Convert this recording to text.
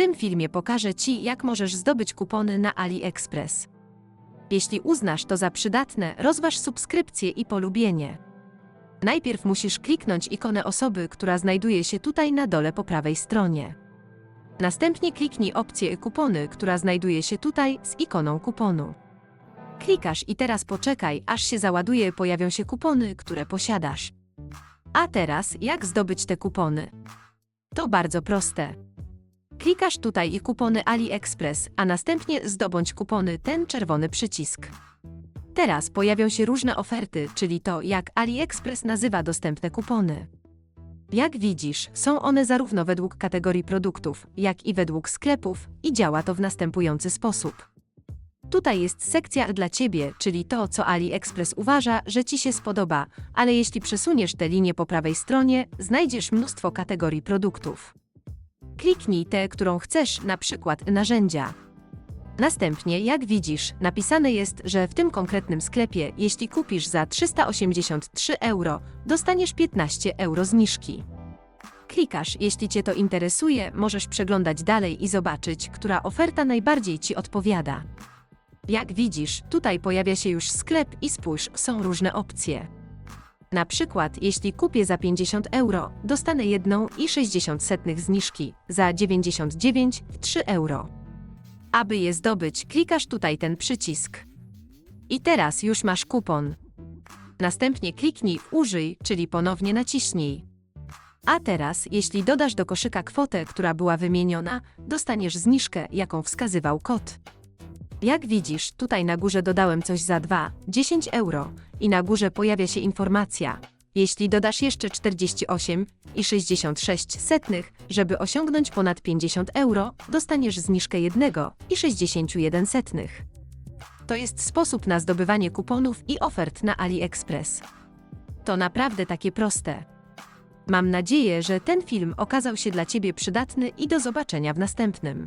tym filmie pokażę Ci, jak możesz zdobyć kupony na AliExpress. Jeśli uznasz to za przydatne, rozważ subskrypcję i polubienie. Najpierw musisz kliknąć ikonę osoby, która znajduje się tutaj na dole po prawej stronie. Następnie kliknij opcję kupony, która znajduje się tutaj z ikoną kuponu. Klikasz i teraz poczekaj, aż się załaduje, pojawią się kupony, które posiadasz. A teraz, jak zdobyć te kupony? To bardzo proste. Klikasz tutaj i kupony AliExpress, a następnie zdobądź kupony ten czerwony przycisk. Teraz pojawią się różne oferty, czyli to, jak AliExpress nazywa dostępne kupony. Jak widzisz, są one zarówno według kategorii produktów, jak i według sklepów i działa to w następujący sposób. Tutaj jest sekcja dla Ciebie, czyli to, co AliExpress uważa, że Ci się spodoba, ale jeśli przesuniesz tę linię po prawej stronie, znajdziesz mnóstwo kategorii produktów. Kliknij tę, którą chcesz, na przykład narzędzia. Następnie, jak widzisz, napisane jest, że w tym konkretnym sklepie, jeśli kupisz za 383 euro, dostaniesz 15 euro zniżki. Klikasz, jeśli Cię to interesuje, możesz przeglądać dalej i zobaczyć, która oferta najbardziej Ci odpowiada. Jak widzisz, tutaj pojawia się już sklep i spójrz, są różne opcje. Na przykład, jeśli kupię za 50 euro, dostanę jedną i 60 setnych zniżki, za 99 w 3 euro. Aby je zdobyć, klikasz tutaj ten przycisk. I teraz już masz kupon. Następnie kliknij Użyj, czyli ponownie naciśnij. A teraz, jeśli dodasz do koszyka kwotę, która była wymieniona, dostaniesz zniżkę, jaką wskazywał kod. Jak widzisz, tutaj na górze dodałem coś za 2, 10 euro i na górze pojawia się informacja. Jeśli dodasz jeszcze 48 i 66 setnych, żeby osiągnąć ponad 50 euro, dostaniesz zniżkę 1 i 61 setnych. To jest sposób na zdobywanie kuponów i ofert na AliExpress. To naprawdę takie proste. Mam nadzieję, że ten film okazał się dla Ciebie przydatny i do zobaczenia w następnym.